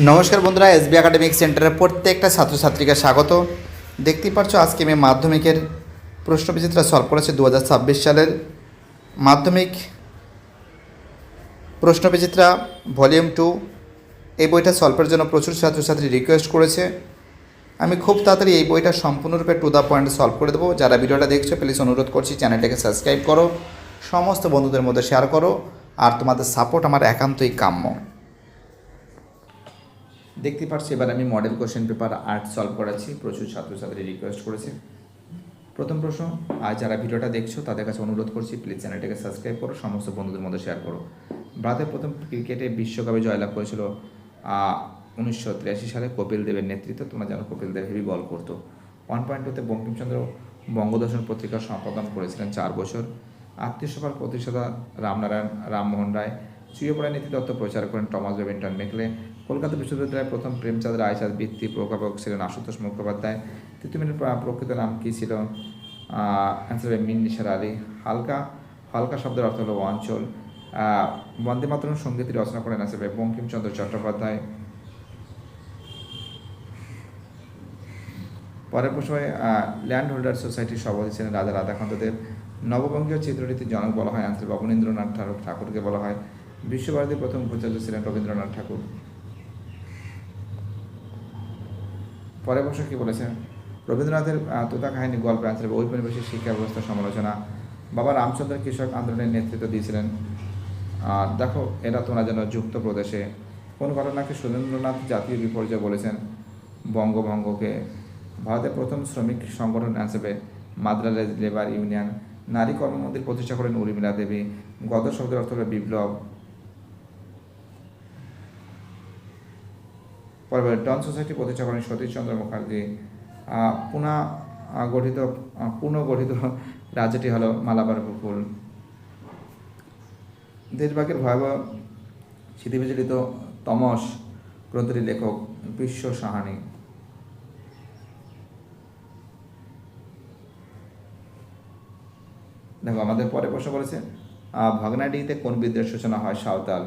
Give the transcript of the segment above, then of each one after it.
নমস্কার বন্ধুরা, SB academic সেন্টারের প্রত্যেকটা ছাত্রছাত্রীকে স্বাগত। দেখতেই পাচ্ছ, আজকে আমি মাধ্যমিকের প্রশ্নবিচিত্রা সলভ করেছে দু সালের মাধ্যমিক প্রশ্নবিচিত্রা ভলিউম টু এই বইটা সলভের জন্য প্রচুর ছাত্রছাত্রী রিকোয়েস্ট করেছে। আমি খুব তাড়াতাড়ি এই বইটা সম্পূর্ণরূপে টু দ্য পয়েন্ট সলভ করে দেবো। যারা ভিডিওটা দেখছ প্লিজ অনুরোধ করছি চ্যানেলটাকে সাবস্ক্রাইব করো। সমস্ত বন্ধুদের মধ্যে শেয়ার করো। আর তোমাদের সাপোর্ট আমার একান্তই কাম্য। দেখতে পাচ্ছি এবার আমি মডেল কোশ্চেন পেপার আর্ট সলভ করাচ্ছি। প্রচুর ছাত্রছাত্রী রিকোয়েস্ট করেছে। প্রথম প্রশ্ন আর যারা ভিডিওটা দেখছ, তাদের কাছে অনুরোধ করছি প্লিজ চ্যানেলটাকে সাবস্ক্রাইব করো, সমস্ত বন্ধুদের মধ্যে শেয়ার করো। ভারতের প্রথম ক্রিকেটে বিশ্বকাপে জয়লাভ করেছিল উনিশশো তিরাশি সালে কপিল দেবের নেতৃত্ব। তোমরা জানো, কপিল দেব হেভি বল করতো। ওয়ান পয়েন্ট টুতে বঙ্কিমচন্দ্র বঙ্গদর্শন পত্রিকার সম্পাদন করেছিলেন চার বছর। আত্মীয়সভার প্রতিষ্ঠাতা রামনারায়ণ, রামমোহন রায় চিরপড়ায় নীতি তত্ত্ব প্রচার করেন টমাস রবিন্টন মেকলে কলকাতা বিশ্ববিদ্যালয়ের প্রথম প্রেমচাঁদ রায়চাঁদ বৃত্তি প্রকাপক ছিলেন আশুতোষ মুখোপাধ্যায়। প্রা- প্রকৃত নাম কী ছিল? অ্যান্সার মিন নিসার আলী হালকা হালকা শব্দের অর্থ হলো অঞ্চল। বন্দে মাতরম সঙ্গীতটি রচনা করেন অ্যান্সার বঙ্কিমচন্দ্র চট্টোপাধ্যায়। পরের প্রশ্নে ল্যান্ড হোল্ডার সোসাইটির সভাপতি ছিলেন রাজা রাধাকান্ত দেব নববঙ্গীয় চিত্রনীতির জনক বলা হয় আনসার অবনীন্দ্রনাথ ঠাকুর ঠাকুরকে বলা হয়। বিশ্বভারতীর প্রথম উপাচার্য ছিলেন রবীন্দ্রনাথ ঠাকুর। পরের প্রশ্ন কি বলেছেন? রবীন্দ্রনাথের তোতা কাহিনী গল্পে আনসার ঔপনিবেশিক শিক্ষা ব্যবস্থার সমালোচনা। বাবা রামচন্দ্র কৃষক আন্দোলনের নেতৃত্ব দিয়েছিলেন। আর দেখো, এটা তোমরা যেন যুক্ত প্রদেশে। কোন ঘটনাকে সুরেন্দ্রনাথ জাতীয় বিপর্যয় বলেছেন? বঙ্গভঙ্গকে। ভারতের প্রথম শ্রমিক সংগঠন হিসেবে মাদ্রাজ লেবার ইউনিয়ন। নারী কর্মমন্দির প্রতিষ্ঠা করেন উর্মিলা দেবী। গত শব্দের অর্থ হলো বিপ্লব। পরবর্তী ডন সোসাইটি প্রতিষ্ঠা করেন সতীশচন্দ্র মুখার্জি। পুনা গঠিত পুনর্গঠিত রাজ্যটি হলো মালাবার উপকূল। দেশবাগের ভয়াবহ স্মৃতিবিচলিত তমস গ্রন্থটির লেখক বিশ্ব সাহানি। দেখো আমাদের পরে প্রশ্ন আহ, ভগ্নাডিতে কোন বিদ্রোহের সূচনা হয় সাঁওতাল?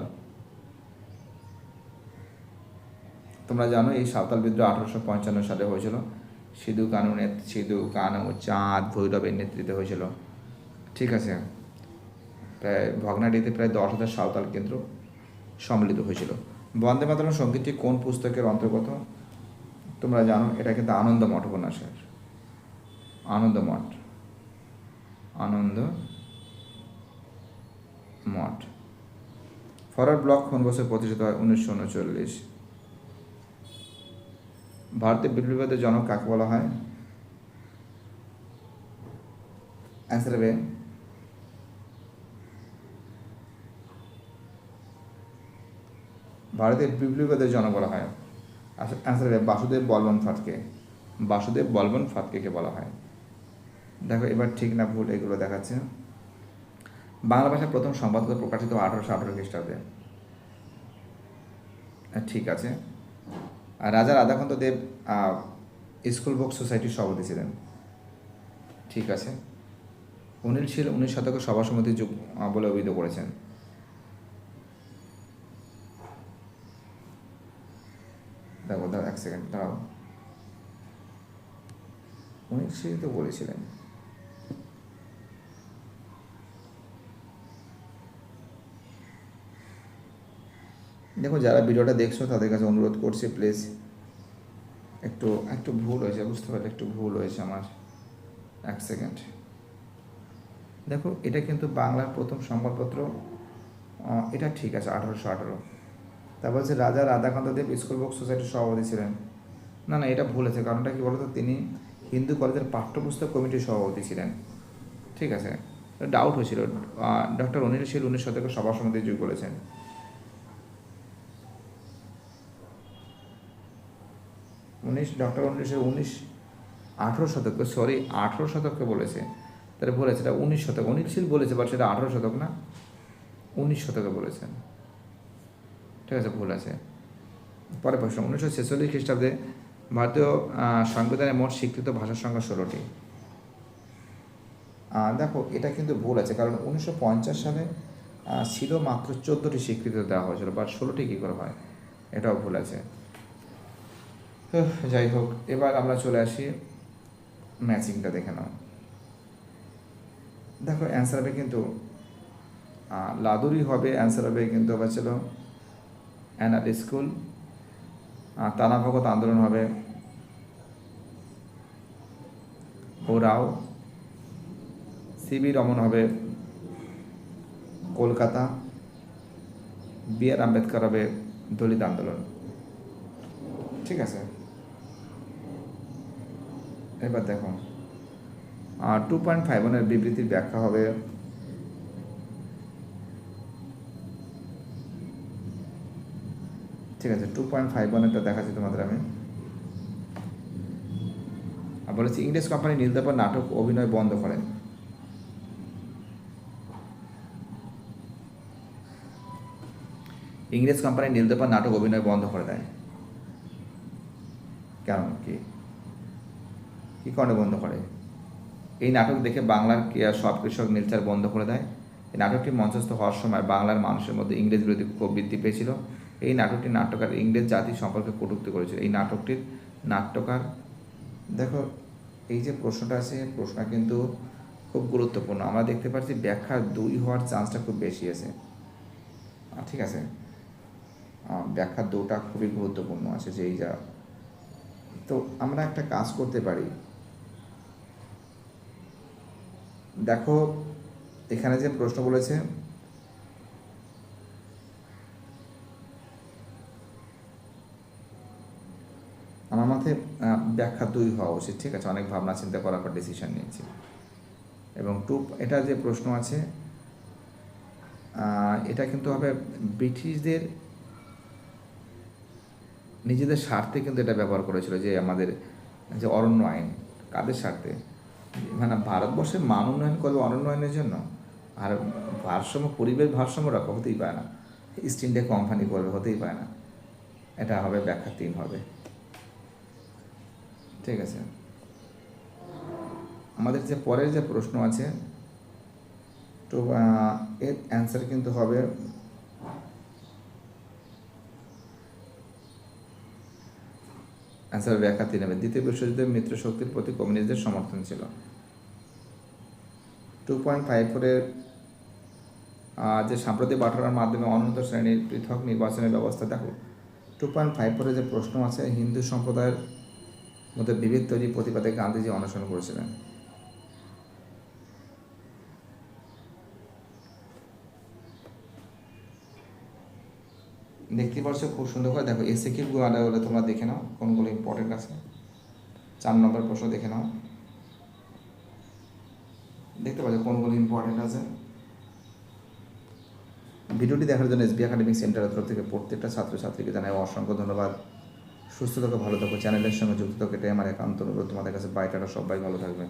তোমরা জানো এই সাঁওতাল বিদ্রোহ আঠারোশো পঞ্চান্ন সালে হয়েছিল। সিধু কানু সিধু কানু চাঁদ ভৈরবের নেতৃত্বে হয়েছিল। ঠিক আছে? প্রায় ভগ্নাডিতে প্রায় দশ হাজার সাঁওতাল কেন্দ্র সম্মিলিত হয়েছিল। বন্দে মাতরম সঙ্গীতটি কোন পুস্তকের অন্তর্গত? তোমরা জানো, এটা কিন্তু আনন্দ মঠ উপন্যাসের। আনন্দ মঠ আনন্দ মঠ ফরওয়ার্ড ব্লক কোন বছর প্রতিষ্ঠিত হয়? উনিশশো উনচল্লিশ। ভারতের বিপ্লবীদের জনক কাকে বলা হয়? অ্যান্সার হবে। ভারতের বিপ্লবীদের জনক বলা হয়। অ্যান্সার হবে বাসুদেব বলবন ফাটকে। বাসুদেব বলবন ফাতকেকে বলা হয়। দেখো, এবার ঠিক না ভুল এগুলো দেখাচ্ছে। বাংলা ভাষার প্রথম সংবাদপত্র প্রকাশিত আঠারোশো আঠারো খ্রিস্টাব্দে। ঠিক আছে। রাজা রাধাকান্ত দেব স্কুল বুক সোসাইটির সভাপতি ছিলেন। ঠিক আছে। অনিল শীল উনিশ শতকের সভা সমিতির যুগ বলে অভিহিত করেছেন। দেখো দাও এক সেকেন্ড দাঁড়াও। অনিল শীল তো বলেছিলেন। দেখো যারা ভিডিওটা দেখছ, তাদের কাছে অনুরোধ করছি প্লিজ একটু একটু ভুল হয়েছে, বুঝতে পারলে একটু ভুল হয়েছে আমার। এক সেকেন্ড দেখো, এটা কিন্তু বাংলার প্রথম সংবাদপত্র। এটা ঠিক আছে, আঠারোশো আঠারো। তারপর হচ্ছে রাজা রাধাকান্ত দেব স্কুল বুক সোসাইটির সভাপতি ছিলেন। না না, এটা ভুল আছে কারণটা কি বলতো, তিনি হিন্দু কলেজের পাঠ্যপুস্তক কমিটির সভাপতি ছিলেন। ঠিক আছে ডাউট হয়েছিল। ডক্টর অনিল শীল উনিশ শতকের সভা সমিতির যুগ বলেছেন। উনিশ ডক্টর উনিশশো উনিশ আঠেরো শতক সরি আঠেরো শতককে বলেছে। তাহলে বলেছে এটা উনিশ শতক অনিল শীল বলেছে বাট সেটা আঠেরো শতক না। উনিশ শতকে বলেছেন। ঠিক আছে ভুল আছে। পরে প্রশ্ন উনিশশো ছেচল্লিশ খ্রিস্টাব্দে ভারতীয় আহ, সংবিধানে মোট স্বীকৃত ভাষার সংখ্যা ষোলোটি। দেখো এটা কিন্তু ভুল আছে কারণ উনিশশো পঞ্চাশ সালে ছিল মাত্র চোদ্দোটি স্বীকৃতি দেওয়া হয়েছিল বা ষোলোটি কী করে হয়? এটাও ভুল আছে। উহ, যাই হোক এবার আমরা চলে আসি ম্যাচিংটা দেখে নাও। দেখো অ্যান্সার হবে কিন্তু লাদুরি হবে অ্যান্সার হবে কিন্তু আবার ছিল অ্যানাল স্কুল আর তানা ভগত আন্দোলন হবে। ওরাও সিবি রমন হবে কলকাতা বি আর আম্বেদকর হবে দলিত আন্দোলন। ঠিক আছে? এবার দেখো। আর টু পয়েন্ট ফাইভ ওয়ানের বিবৃতির ব্যাখ্যা হবে। ঠিক আছে টু পয়েন্ট ফাইভ ওয়ানেরটা দেখাচ্ছি তোমাদের আমি। আর বলেছি, ইংরেজ কোম্পানি নীলদপর নাটক অভিনয় বন্ধ করেন ইংরেজ কোম্পানি নীলদপর নাটক অভিনয় বন্ধ করে দেয়। কেন কি? কি কারণে বন্ধ করে? এই নাটক দেখে বাংলার সব কৃষক নীলচার বন্ধ করে দেয়? এই নাটকটি মঞ্চস্থ হওয়ার সময় বাংলার মানুষের মধ্যে ইংরেজ বিরোধী ক্ষোভ বৃদ্ধি পেয়েছিল। এই নাটকটি নাট্যকার ইংরেজ জাতি সম্পর্কে কটূক্তি করেছিল। এই নাটকটির নাট্যকার, দেখো, এই যে প্রশ্নটা আছে প্রশ্নটা কিন্তু খুব গুরুত্বপূর্ণ। আমরা দেখতে পাচ্ছি ব্যাখ্যা দুই হওয়ার চান্সটা খুব বেশি আছে। ঠিক আছে? ব্যাখ্যা দুটা খুবই গুরুত্বপূর্ণ আছে যে এই যা, তো আমরা একটা কাজ করতে পারি। দেখো এখানে যে প্রশ্ন বলেছে আমার আহ, ব্যাখ্যা দুই হওয়া উচিত ঠিক আছে? অনেক ভাবনা চিন্তা করার পর ডিসিশন নিয়েছি। এবং টু এটা যে প্রশ্ন আছে এটা কিন্তু হবে ব্রিটিশদের নিজেদের স্বার্থে কিন্তু এটা ব্যবহার করেছিল যে আমাদের যে অরণ্য আইন কাদের স্বার্থে? মানে ভারতবর্ষের মান উন্নয়ন করবে আইনের জন্য? আর ভারসাম্য, পরিবেশ ভারসাম্য রাখা, হতেই পারে না। ইস্ট ইন্ডিয়া কোম্পানি করবে, হতেই পারে না। এটা হবে ব্যাখ্যা তিন হবে। ঠিক আছে। আমাদের যে পরের যে প্রশ্ন আছে, তো এর অ্যান্সার কিন্তু হবে অ্যান্সার ব্যাখ্যা তিন হবে। দ্বিতীয় বিশ্বযুদ্ধে মিত্র শক্তির প্রতি কমিউনিস্টদের সমর্থন ছিল। টু পয়েন্ট ফাইভ ফোরের যে সাম্প্রতিক পাঠানোর মাধ্যমে অনন্ত শ্রেণির পৃথক নির্বাচনের ব্যবস্থা, দেখো টু পয়েন্ট ফাইভ ফোরে যে প্রশ্ন আছে, হিন্দু সম্প্রদায়ের মধ্যে বিভেদ তৈরি প্রতিবাদে গান্ধীজি অনশন করেছিলেন। দেখতে পাচ্ছ, খুব সুন্দর করে। দেখো, এসে কি বলে তোমরা দেখে নাও, কোনগুলো ইম্পর্টেন্ট আছে। চার নম্বর প্রশ্ন দেখে নাও। দেখতে পাচ্ছ, কোনগুলো ইম্পর্টেন্ট আছে। ভিডিওটি দেখার জন্য এসবি একাডেমিক সেন্টারের তরফ থেকে প্রত্যেকটা ছাত্রছাত্রীকে জানাই অসংখ্য ধন্যবাদ। সুস্থ থাকো, ভালো থাকো, চ্যানেলের সঙ্গে যুক্ত থাকো, এটাই আমার একান্ত অনুরোধ। তোমাদের কাছে বাইটাটা সবাই ভালো থাকবে